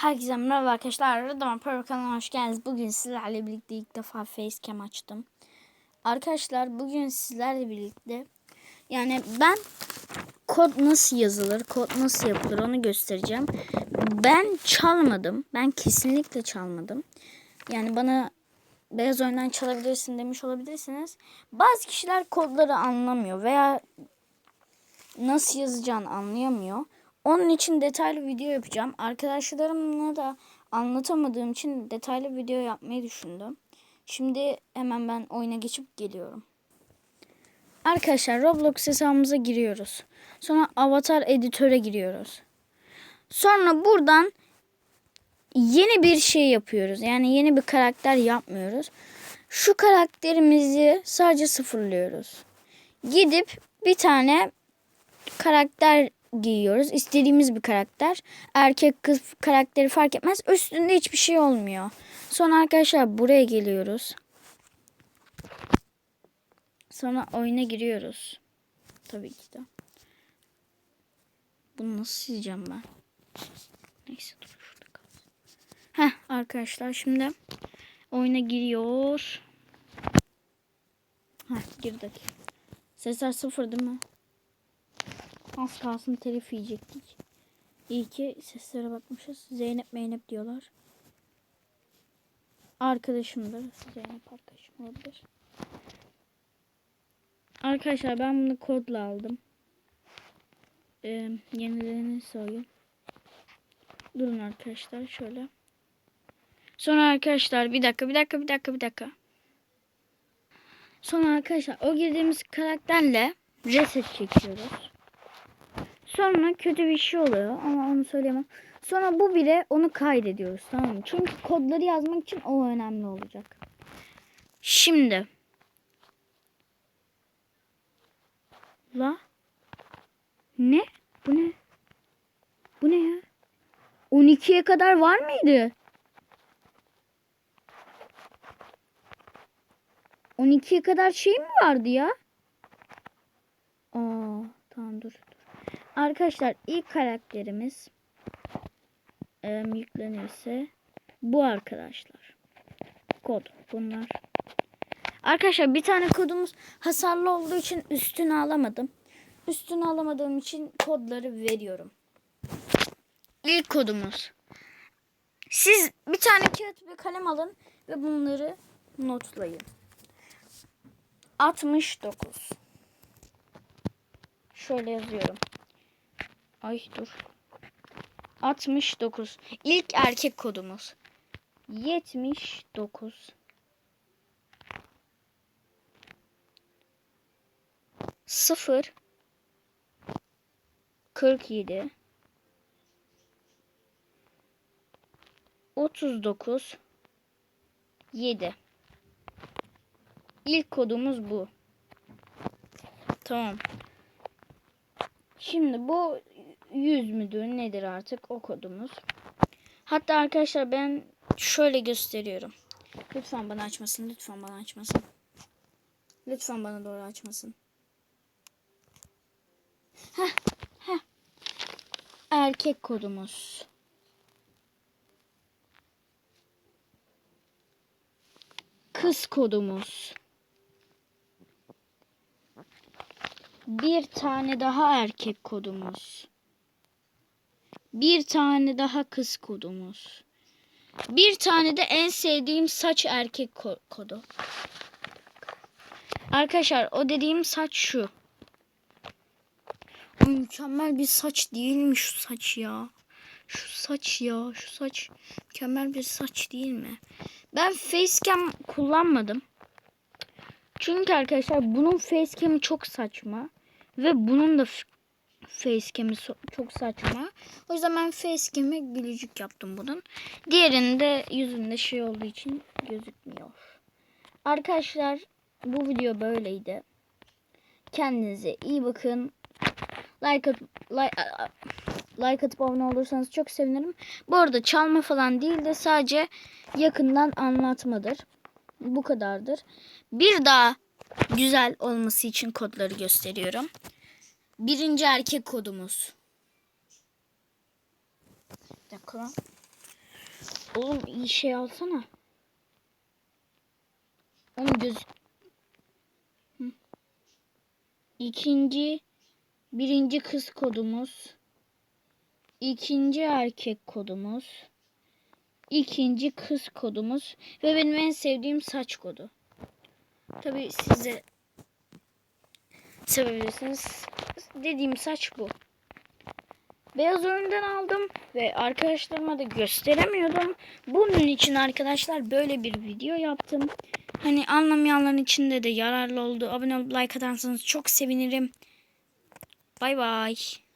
Herkese merhaba arkadaşlar. Rıdvan Pro kanalına hoş geldiniz. Bugün sizlerle birlikte ilk defa facecam açtım. Arkadaşlar bugün sizlerle birlikte yani ben kod nasıl yazılır, kod nasıl yapılır onu göstereceğim. Ben çalmadım. Ben kesinlikle çalmadım. Yani bana beyaz oyundan çalabilirsin demiş olabilirsiniz. Bazı kişiler kodları anlamıyor veya nasıl yazacağını anlayamıyor. Onun için detaylı video yapacağım. Arkadaşlarımla da anlatamadığım için detaylı video yapmayı düşündüm. Şimdi hemen ben oyuna geçip geliyorum. Arkadaşlar Roblox hesabımıza giriyoruz. Sonra avatar editöre giriyoruz. Sonra buradan yeni bir şey yapıyoruz. Yani yeni bir karakter yapmıyoruz. Şu karakterimizi sadece sıfırlıyoruz. Gidip bir tane karakter giyiyoruz. İstediğimiz bir karakter. Erkek kız karakteri fark etmez. Üstünde hiçbir şey olmuyor. Sonra arkadaşlar buraya geliyoruz. Sonra oyuna giriyoruz. Tabii ki de. Bunu nasıl sileceğim ben? Neyse dur şurada kalsın. Heh arkadaşlar şimdi oyuna giriyor. Heh girdik. Sesler sıfır değil mi? Az kalsın telif yiyecektik. İyi ki seslere bakmışız. Zeynep Meynep diyorlar. Arkadaşımdır. Zeynep arkadaşım olabilir. Arkadaşlar ben bunu kodla aldım. Ee, yenilerini sayıyorum. Durun arkadaşlar şöyle. Sonra arkadaşlar bir dakika bir dakika bir dakika bir dakika. Sonra arkadaşlar o girdiğimiz karakterle reset çekiyoruz. Sonra kötü bir şey oluyor ama onu söyleyemem. Sonra bu bile onu kaydediyoruz tamam mı? Çünkü kodları yazmak için o önemli olacak. Şimdi. La. Ne? Bu ne? Bu ne ya? 12'ye kadar var mıydı? 12'ye kadar şey mi vardı ya? Aa, tamam dur. Arkadaşlar ilk karakterimiz e, yüklenirse bu arkadaşlar. Kod bunlar. Arkadaşlar bir tane kodumuz hasarlı olduğu için üstünü alamadım. Üstünü alamadığım için kodları veriyorum. İlk kodumuz. Siz bir tane kağıt ve kalem alın ve bunları notlayın. 69. Şöyle yazıyorum. Ay dur. 69. İlk erkek kodumuz. 79. 0 47 39 7 İlk kodumuz bu. Tamam. Şimdi bu 100 müdür nedir artık o kodumuz. Hatta arkadaşlar ben şöyle gösteriyorum. Lütfen bana açmasın. Lütfen bana açmasın. Lütfen bana doğru açmasın. Heh, heh. Erkek kodumuz. Kız kodumuz. Bir tane daha erkek kodumuz. Bir tane daha kız kodumuz. Bir tane de en sevdiğim saç erkek ko kodu. Arkadaşlar o dediğim saç şu. Mükemmel bir saç değil mi şu saç ya? Şu saç ya, şu saç mükemmel bir saç değil mi? Ben facecam kullanmadım. Çünkü arkadaşlar bunun facecam'i çok saçma. Ve bunun da facecam'i çok saçma. O yüzden ben facecam'i gülücük yaptım bunun. Diğerinde yüzünde şey olduğu için gözükmüyor. Arkadaşlar bu video böyleydi. Kendinize iyi bakın. Like at, like, like atıp abone olursanız çok sevinirim. Bu arada çalma falan değil de sadece yakından anlatmadır. Bu kadardır. Bir daha güzel olması için kodları gösteriyorum. Birinci erkek kodumuz. Bir dakika. Oğlum iyi şey alsana. Oğlum göz... İkinci, birinci kız kodumuz. İkinci erkek kodumuz. İkinci kız kodumuz. Ve benim en sevdiğim saç kodu. Tabii siz de sevebilirsiniz. Dediğim saç bu. Beyaz oyundan aldım ve arkadaşlarıma da gösteremiyordum. Bunun için arkadaşlar böyle bir video yaptım. Hani anlamayanların içinde de yararlı oldu. Abone olup like atarsanız çok sevinirim. Bay bay.